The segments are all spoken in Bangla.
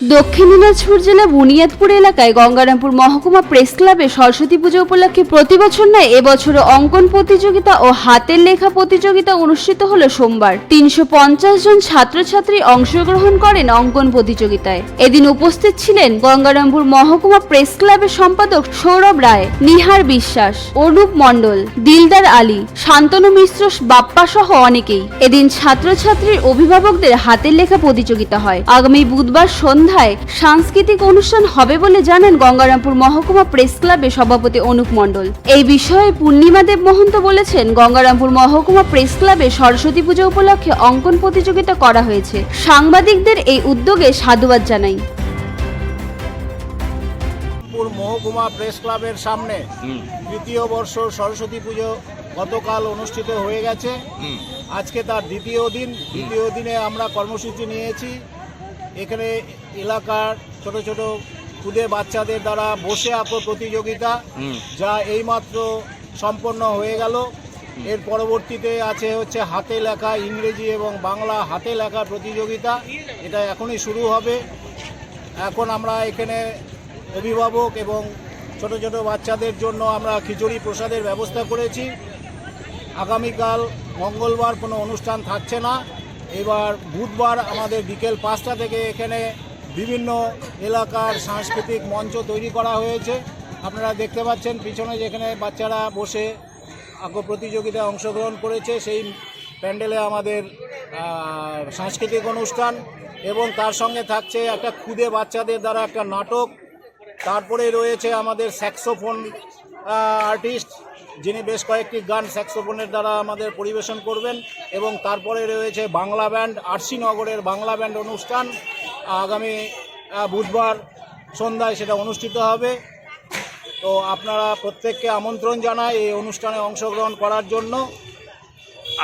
দক্ষিণ দিনাজপুর জেলা বুনিয়াদপুর এলাকায় গঙ্গারামপুর মহকুমা প্রেস ক্লাবে সরস্বতী পুজো উপলক্ষে প্রতি বছর নয় এবছরও অঙ্কন প্রতিযোগিতা ও হাতের লেখা প্রতিযোগিতা অনুষ্ঠিত হলো সোমবার। তিনশো পঞ্চাশ জন ছাত্রছাত্রী অংশগ্রহণ করেন অঙ্কন প্রতিযোগিতায়। এদিন উপস্থিত ছিলেন গঙ্গারামপুর মহকুমা প্রেস ক্লাবের সম্পাদক সৌরভ রায়, নিহার বিশ্বাস, অনুপ মণ্ডল, দিলদার আলী, শান্তনু মিশ্র, বাপ্পা সহ অনেকেই। এদিন ছাত্রছাত্রীর অভিভাবকদের হাতের লেখা প্রতিযোগিতা হয়। আগামী বুধবার সন্ধ্যায় সাংস্কৃতিক অনুষ্ঠান হবে বলে জানান গঙ্গারামপুর মহকুমা প্রেস ক্লাবের সভাপতি অনুপ মণ্ডল। এই বিষয়ে পূর্ণিমা দেব মহন্ত বলেছেন গঙ্গারামপুর মহকুমা প্রেস ক্লাবে সরস্বতী পুজো উপলক্ষে অঙ্কন প্রতিযোগিতা করা হয়েছে। সাংবাদিকদের এই উদ্যোগে সাধুবাদ জানাই। মহকুমা প্রেস ক্লাবের সামনে তৃতীয় বর্ষ সরস্বতী পুজো গতকাল অনুষ্ঠিত হয়ে গেছে। আজকে তার দ্বিতীয় দিন। দ্বিতীয় দিনে আমরা কর্মসূচি নিয়েছি। এখানে এলাকার ছোট ছোট খুদে বাচ্চাদের দ্বারা বসে আঁকো প্রতিযোগিতা যা এইমাত্র সম্পন্ন হয়ে গেল। এর পরবর্তীতে আছে হচ্ছে হাতে লেখা ইংরেজি এবং বাংলা হাতে লেখা প্রতিযোগিতা। এটা এখনই শুরু হবে। এখন আমরা এখানে অভিভাবক এবং ছোট ছোট বাচ্চাদের জন্য আমরা খিচুড়ি প্রসাদের ব্যবস্থা করেছি। আগামীকাল মঙ্গলবার কোনো অনুষ্ঠান থাকছে না। এবার বুধবার আমাদের বিকেল পাঁচটা থেকে এখানে বিভিন্ন এলাকার সাংস্কৃতিক মঞ্চ তৈরি করা হয়েছে। আপনারা দেখতে পাচ্ছেন পিছনে যেখানে বাচ্চারা বসে আঁকো প্রতিযোগিতায় অংশগ্রহণ করেছে, সেই প্যান্ডেলে আমাদের সাংস্কৃতিক অনুষ্ঠান এবং তার সঙ্গে থাকছে একটা খুদে বাচ্চাদের দ্বারা একটা নাটক। তারপরে রয়েছে আমাদের স্যাক্সোফোন আর্টিস্ট যিনি বেশ কয়েকটি গান স্যাক্সোফোনের দ্বারা আমাদের পরিবেশন করবেন এবং তারপরে রয়েছে বাংলা ব্যান্ড আরসিনগরের বাংলা ব্যান্ড অনুষ্ঠান। আগামী বুধবার সন্ধ্যায় সেটা অনুষ্ঠিত হবে। তো আপনারা প্রত্যেককে আমন্ত্রণ জানাই এই অনুষ্ঠানে অংশগ্রহণ করার জন্য।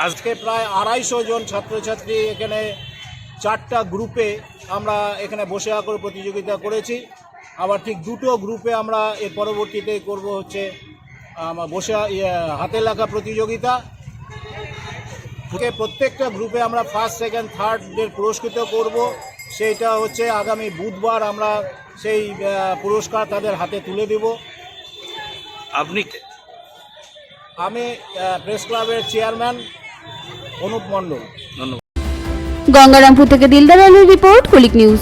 আজকে প্রায় আড়াইশো জন ছাত্রছাত্রী এখানে চারটা গ্রুপে আমরা এখানে বসে আঁকর প্রতিযোগিতা করেছি। আবার ঠিক দুটো গ্রুপে আমরা এর পরবর্তীতে করব হচ্ছে বসে ইয়ে, হাতে লেখা প্রতিযোগিতা। থেকে প্রত্যেকটা গ্রুপে আমরা ফার্স্ট সেকেন্ড থার্ডদের পুরস্কৃত করব। সেইটা হচ্ছে আগামী বুধবার আমরা সেই পুরস্কার তাদের হাতে তুলে দেব। আপনি আমি প্রেস ক্লাবের চেয়ারম্যান অনুপ মণ্ডল। ধন্যবাদ। গঙ্গারামপুর থেকে দিলদার আলীর রিপোর্ট কুলিক নিউজ